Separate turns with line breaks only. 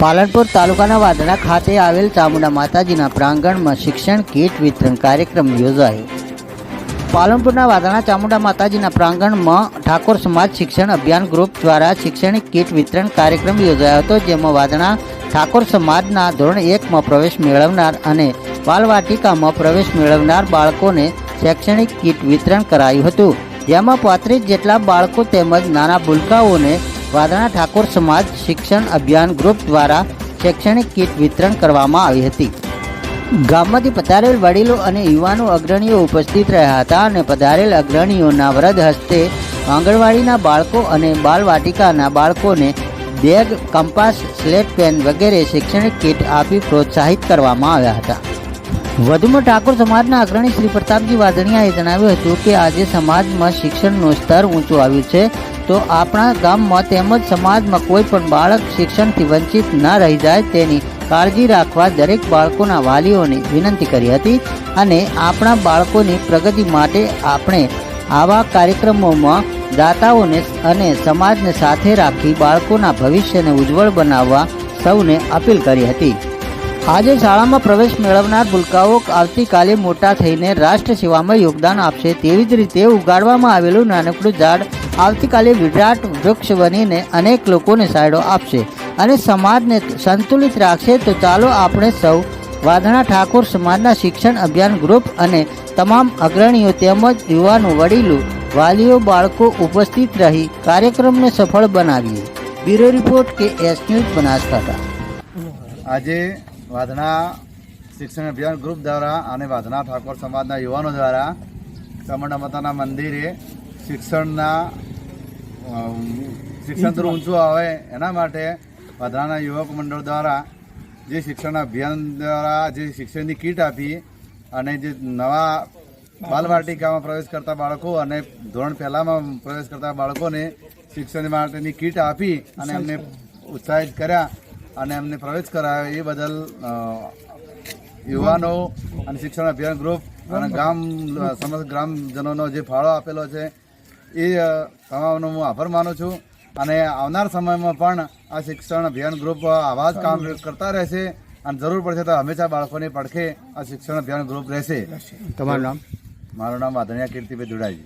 પાલનપુર તાલુકાના વાદળા ખાતે આવેલ ચામુંડા માતાજીના પ્રાંગણમાં શિક્ષણ કીટ વિતરણ કાર્યક્રમ યોજાયો. પાલનપુરના વાદળા ચામુંડા માતાજીના પ્રાંગણમાં ઠાકોર સમાજ શિક્ષણ અભિયાન ગ્રુપ દ્વારા શૈક્ષણિક કીટ વિતરણ કાર્યક્રમ યોજાયો હતો, જેમાં વાદળા ઠાકોર સમાજના ધોરણ એકમાં પ્રવેશ મેળવનાર અને બાલવાટિકામાં પ્રવેશ મેળવનાર બાળકોને શૈક્ષણિક કીટ વિતરણ કરાયું હતું. જેમાં પાંત્રીસ જેટલા બાળકો તેમજ નાના ભૂલકાઓને વાદળા ઠાકોર સમાજ શિક્ષણ અભિયાન ગ્રુપ દ્વારા શૈક્ષણિક કીટ વિતરણ કરવામાં આવી હતી. ગામમાંથી પધારેલ વડીલો અને યુવાનો અગ્રણીઓ ઉપસ્થિત રહ્યા હતા અને પધારેલ અગ્રણીઓના વરદ હસ્તે આંગણવાડીના બાળકો અને બાલવાટિકાના બાળકોને બેગ, કંપાસ, સ્લેટ પેન વગેરે શૈક્ષણિક કીટ આપી પ્રોત્સાહિત કરવામાં આવ્યા હતા. વધુમાં ઠાકોર સમાજના અગ્રણી શ્રી પ્રતાપજી વાદણિયાએ જણાવ્યું હતું કે આજે સમાજમાં શિક્ષણનું સ્તર ઊંચું આવ્યું છે તો આપણા ગામમાં તેમજ સમાજમાં કોઈ પણ બાળક શિક્ષણથી વંચિત ન રહી જાય તેની કાળજી રાખવા દરેક બાળકોના વાલીઓને વિનંતી કરી હતી અને આપણા બાળકોની પ્રગતિ માટે આપણે આવા કાર્યક્રમોમાં દાતાઓને અને સમાજને સાથે રાખી બાળકોના ભવિષ્યને ઉજ્જવળ બનાવવા સૌને અપીલ કરી હતી. આજે શાળામાં પ્રવેશ મેળવનાર ભૂલકાઓ આવતીકાલે મોટા થઈને રાષ્ટ્ર સેવામાં યોગદાન આપશે તેવી જ રીતે ઉગાડવામાં આવેલું નાનકડું ઝાડ આવતીકાલે વિરાટ વૃક્ષ બનીને અનેક લોકોને સાયડો આપશે અને સમાજને સંતુલિત રાખશે તો ચાલો આપણે સૌ વાધણા ઠાકોર સમાજના શિક્ષણ અભિયાન ગ્રુપ અને તમામ અગ્રણીઓ તેમજ યુવાનો વડીલો, વાલીઓ, બાળકો ઉપસ્થિત રહી કાર્યક્રમને સફળ બનાવીએ. Bureau report K S news Banaskantha.
આજે વાધણા શિક્ષણ અભિયાન ગ્રુપ દ્વારા અને વાધના ઠાકોર સમાજના યુવાનો દ્વારા ચામુંડા માતાના મંદિરે શિક્ષણના શિક્ષણ થોડું ઊંચું આવે એના માટે વધારાના યુવક મંડળ દ્વારા જે શિક્ષણ અભિયાન દ્વારા જે શિક્ષણની કીટ આપી અને જે નવા બાલવાટિકામાં પ્રવેશ કરતા બાળકો અને ધોરણ પહેલામાં પ્રવેશ કરતા બાળકોને શિક્ષણ માટેની કીટ આપી અને એમને ઉત્સાહિત કર્યા અને એમને પ્રવેશ કરાયો એ બદલ યુવાનો અને શિક્ષણ અભિયાન ગ્રુપ અને ગામ સમસ્ત ગ્રામજનોનો જે ફાળો આપેલો છે એ તમામનો હું આભાર માનું છું. અને આવનાર સમયમાં પણ આ શિક્ષણ અભિયાન ગ્રુપ આવા જ કામ કરતા રહેશે અને જરૂર પડશે તો હંમેશા બાળકોની પડખે આ શિક્ષણ અભિયાન ગ્રુપ રહેશે.
તમારું નામ?
મારું નામ વાધણિયા કીર્તિભાઈ દુડાજી.